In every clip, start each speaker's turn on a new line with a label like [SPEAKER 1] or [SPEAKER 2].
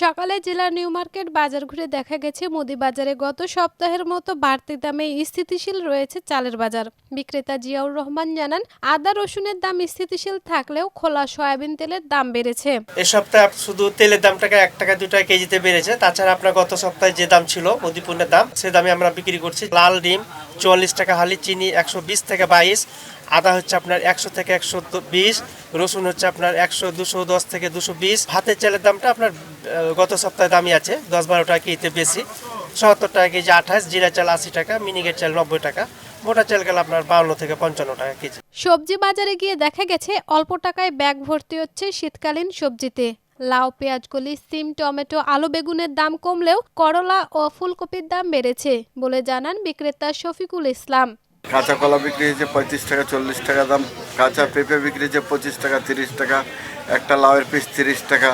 [SPEAKER 1] সকালে জেলার new market বাজার ঘুরে দেখা গেছে মুদি বাজারে গত সপ্তাহের মতো বাড়তি দামে স্থিতিশীল রয়েছে চালের বাজার। বিক্রেতা জিয়াউর রহমান জানান, আদা রসুনের দাম স্থিতিশীল থাকলেও খোলা সয়াবিন তেলের দাম বেড়েছে।
[SPEAKER 2] এ সপ্তাহে শুধু তেলের দামটাকে এক টাকা দু টাকা কেজিতে বেড়েছে। তাছাড়া আপনার গত সপ্তাহে যে দাম ছিল মুদিপূর্ণের দাম, সে দামে আমরা বিক্রি করছি লাল ডিম চুয়াল্লিশ টাকা, হালি চিনি একশো বিশ থেকে বাইশ, আদা হচ্ছে আপনার একশো থেকে একশো বিশ, রসুন হচ্ছে আপনার একশো, দুশো দশ থেকে দুশো বিশ। ভাতের চালের দামটা আপনার গত সপ্তাহে দামই আছে, দশ বারো টাকা কেজিতে বেশি। সত্তর টাকা কেজি আঠাশ, জিরা চাল আশি টাকা মিনিকেট চাল নব্বই টাকা, মোটা চাল গেল আপনার বাউন্ন থেকে পঞ্চান্ন টাকা কেজি।
[SPEAKER 1] সবজি বাজারে গিয়ে দেখা গেছে, অল্প টাকায় ব্যাগ ভর্তি হচ্ছে শীতকালীন সবজিতে। লাউ পেঁয়াজকলি সিম, টমেটো, আলু, বেগুনের দাম কমলেও করলা ও ফুলকপির দাম বেড়েছে, বলে জানান বিক্রেতা শফিকুল ইসলাম।
[SPEAKER 3] কাঁচা কলা বিক্রি হয়েছে পঁয়ত্রিশ টাকা, চল্লিশ টাকা দাম। কাঁচা পেঁপে বিক্রি হয়েছে পঁচিশ টাকা, তিরিশ টাকা। একটা লাউয়ের পিস তিরিশ টাকা।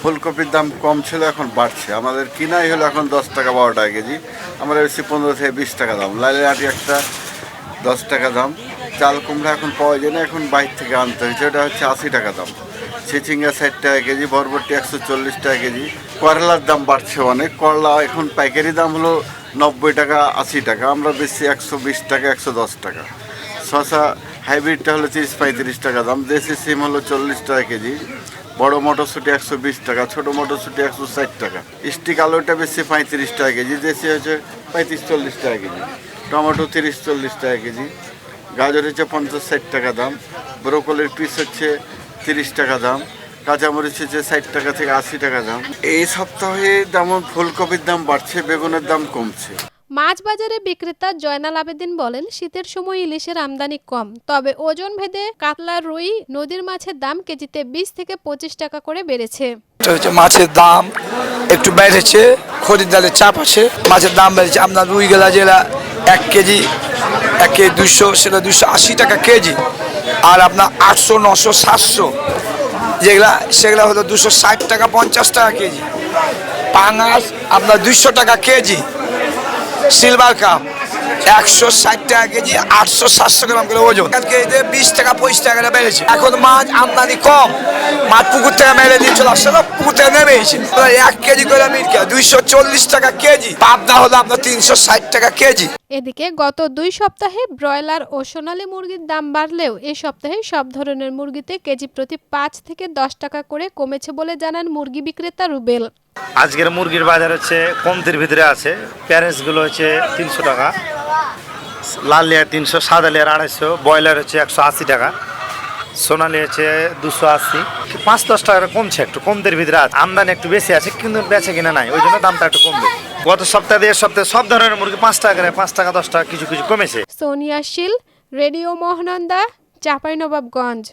[SPEAKER 3] ফুলকপির দাম কম ছিল, এখন বাড়ছে। আমাদের কিনাই হলো এখন দশ টাকা, বারো টাকা কেজি। আমরা বেশি পনেরো থেকে বিশ টাকা দাম। লাইলের আটি একটা দশ টাকা দাম। চাল, কুমড়া এখন পাওয়া যায় না, এখন বাইর থেকে আনতে হয়েছে। ওটা হচ্ছে আশি টাকা দাম। চিচিঙ্গা ষাট টাকা কেজি, বরবটি একশো চল্লিশ টাকা কেজি। করলার দাম বাড়ছে অনেক। করলা এখন পাইকারি দাম হলো নব্বই টাকা, আশি টাকা, আমরা বেশি একশো বিশ টাকা, একশো দশ টাকা। শশা হাইব্রিডটা হলো তিরিশ পঁয়ত্রিশ টাকা, দাম দেশি সিম হলো চল্লিশ টাকা কেজি। বড় মটরশুঁটি একশো বিশ টাকা, ছোটো মটরশুঁটি একশো ষাট টাকা। স্টিক আলুটা বেশি পঁয়ত্রিশ টাকা কেজি দেশি হচ্ছে পঁয়ত্রিশ চল্লিশ টাকা কেজি। টমেটো তিরিশ চল্লিশ টাকা কেজি। গাজর হচ্ছে পঞ্চাশ ষাট টাকা দাম। ব্রোকলির পিস হচ্ছে তিরিশ টাকা দাম। কাঁচামরিচ যে ষাট টাকা থেকে আশি টাকা দাম এই সপ্তাহে যেমন ফুলকপির দাম বাড়ছে বেগুনের দাম কমছে।
[SPEAKER 1] মাছ বাজারে বিক্রেতা জয়নাল আবেদিন বলেন শীতের সময় ইলিশের আমদানি কম তবে ওজন ভেদে কাতলা রুই নদীর মাছের দাম কেজিতে বিশ থেকে পঁচিশ টাকা করে বেড়েছে।
[SPEAKER 4] হচ্ছে মাছের দাম একটু বেড়েছে খরিদ্দারের চাপ আছে মাছের দাম বেড়েছে। আপনার রুই গেলা জেলা এক কেজি এক কেজি দুশো সেটা দুশো আশি টাকা কেজি আর আপনার আটশো নশো সাতশো। যেগুলা, সেগুলো হলো দুশো ষাট টাকা পঞ্চাশ টাকা কেজি। পাঙাশ আপনার দুইশো টাকা কেজি। Silver cup. একশো ষাট টাকা কেজি আটশো সাতশো গ্রাম করে ওজন। কেজিতে বিশ টাকা পঁচিশ টাকা করে বেড়েছে। এখন মাছ আমদানি কম। মাছ পুকুর থেকে মেরে দিয়ে চলে আসছে না পুকুর থেকে নেমে এসেছে। এক কেজি করে মিটকা দুইশো চল্লিশ টাকা কেজি। পাবনা হলো আপনার তিনশো ষাট টাকা কেজি।
[SPEAKER 1] এদিকে গত দুই সপ্তাহে ব্রয়লার ও সোনালী মুরগির দাম বাড়লেও এই সপ্তাহে সব ধরনের মুরগিতে কেজি প্রতি পাঁচ থেকে দশ টাকা করে কমেছে বলে জানান মুরগি বিক্রেতা রুবেল।
[SPEAKER 5] আজকের মুরগির বাজার হচ্ছে কমতির ভিতরে আছে। প্যারেন্টসগুলো হচ্ছে তিনশো টাকা। লাল লেয়ার তিনশো, সাদা লেয়ার আড়াইশো, ব্রয়লার হচ্ছে একশো আশি টাকা সোনালি হচ্ছে দুশো আশি। পাঁচ দশ টাকা কমছে, একটু কমদের ভিতরে আছে আমদানি একটু বেশি আছে, কিন্তু বেছে কিনা নাই, ওই জন্য দামটা একটু কমবে। গত সপ্তাহে এ সপ্তাহে সব ধরনের মুরগি পাঁচ টাকা করে, পাঁচ টাকা, দশ টাকা, কিছু কিছু কমেছে।
[SPEAKER 1] সোনিয়া শীল, রেডিও মোহনন্দা, চাঁপাইনবাবগঞ্জ।